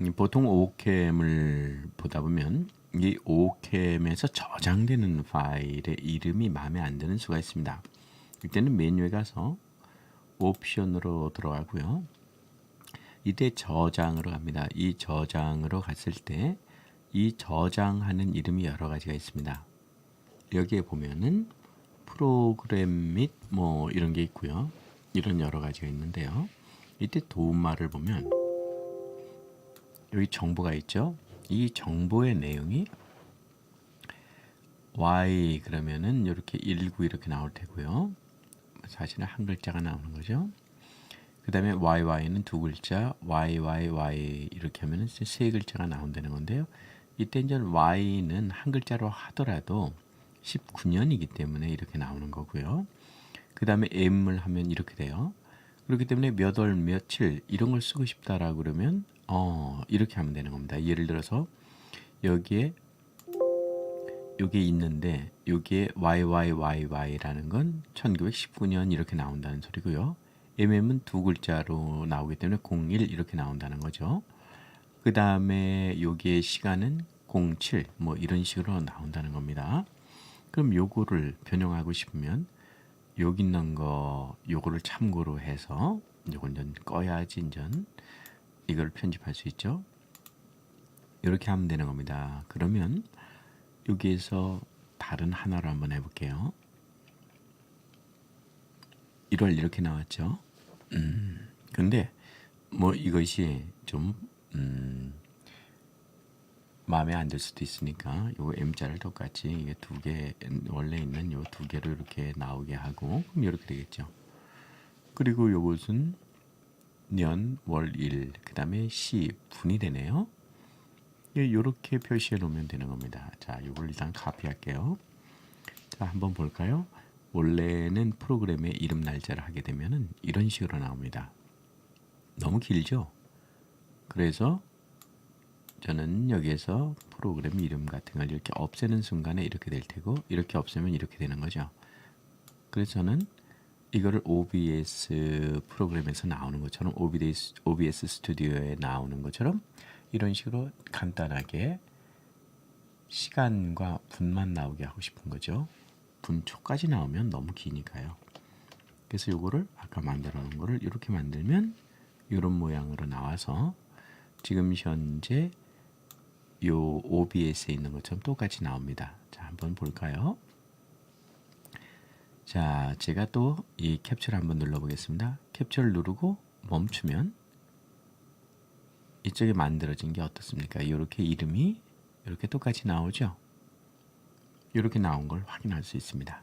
이 보통 오캠을 보다 보면 이 오캠에서 저장되는 파일의 이름이 마음에 안 드는 수가 있습니다. 이때는 메뉴에 가서 옵션으로 들어가고요. 이때 저장으로 갑니다. 이 저장으로 갔을 때 이 저장하는 이름이 여러 가지가 있습니다. 여기에 보면은 프로그램 및 뭐 이런 게 있고요. 이런 여러 가지가 있는데요. 이때 도움말을 보면 여기 정보가 있죠. 이 정보의 내용이 y 그러면은 이렇게 19 이렇게 나올 테고요. 사실은 한 글자가 나오는 거죠. 그 다음에 YY는 두 글자, YYY 이렇게 하면 세 글자가 나온다는 건데요. 이때 이제 Y는 한 글자로 하더라도 19년이기 때문에 이렇게 나오는 거고요. 그 다음에 M을 하면 이렇게 돼요. 그렇기 때문에 몇 월 며칠 이런 걸 쓰고 싶다라고 그러면 어 이렇게 하면 되는 겁니다. 예를 들어서 여기에 요게 있는데 여기에 YYYY라는 건 1919년 이렇게 나온다는 소리고요. MM은 두 글자로 나오기 때문에 01 이렇게 나온다는 거죠. 그 다음에 여기에 시간은 07 뭐 이런 식으로 나온다는 겁니다. 그럼 요거를 변형하고 싶으면 여기 있는 거 요거를 참고로 해서 요걸 전 꺼야지 인전 이걸 편집할 수 있죠. 이렇게 하면 되는 겁니다. 그러면 여기에서 다른 하나로 한번 해볼게요. 1월 이렇게 나왔죠. 음, 근데 뭐 이것이 좀 음, 마음에 안 들 수도 있으니까 요 M자를 똑같이 이게 두 개 원래 있는 요 두 개를 이렇게 나오게 하고 그럼 이렇게 되겠죠. 그리고 요것은 년, 월, 일, 그 다음에 시, 분이 되네요. 이렇게 표시해 놓으면 되는 겁니다. 자, 이걸 일단 카피할게요. 자, 한번 볼까요? 원래는 프로그램의 이름 날짜를 하게 되면은 이런 식으로 나옵니다. 너무 길죠? 그래서 저는 여기에서 프로그램 이름 같은 걸 이렇게 없애는 순간에 이렇게 될 테고 이렇게 없애면 이렇게 되는 거죠. 그래서 저는 이거를 OBS 프로그램에서 나오는 것처럼 OBS, OBS 스튜디오에 나오는 것처럼 이런 식으로 간단하게 시간과 분만 나오게 하고 싶은 거죠. 분초까지 나오면 너무 기니까요. 그래서 요거를 아까 만들어 놓은 거를 이렇게 만들면 이런 모양으로 나와서 지금 현재 요 OBS에 있는 것처럼 똑같이 나옵니다. 자, 한번 볼까요? 자, 제가 또 이 캡처를 한번 눌러 보겠습니다. 캡처를 누르고 멈추면 이쪽에 만들어진 게 어떻습니까? 이렇게 이름이 이렇게 똑같이 나오죠? 이렇게 나온 걸 확인할 수 있습니다.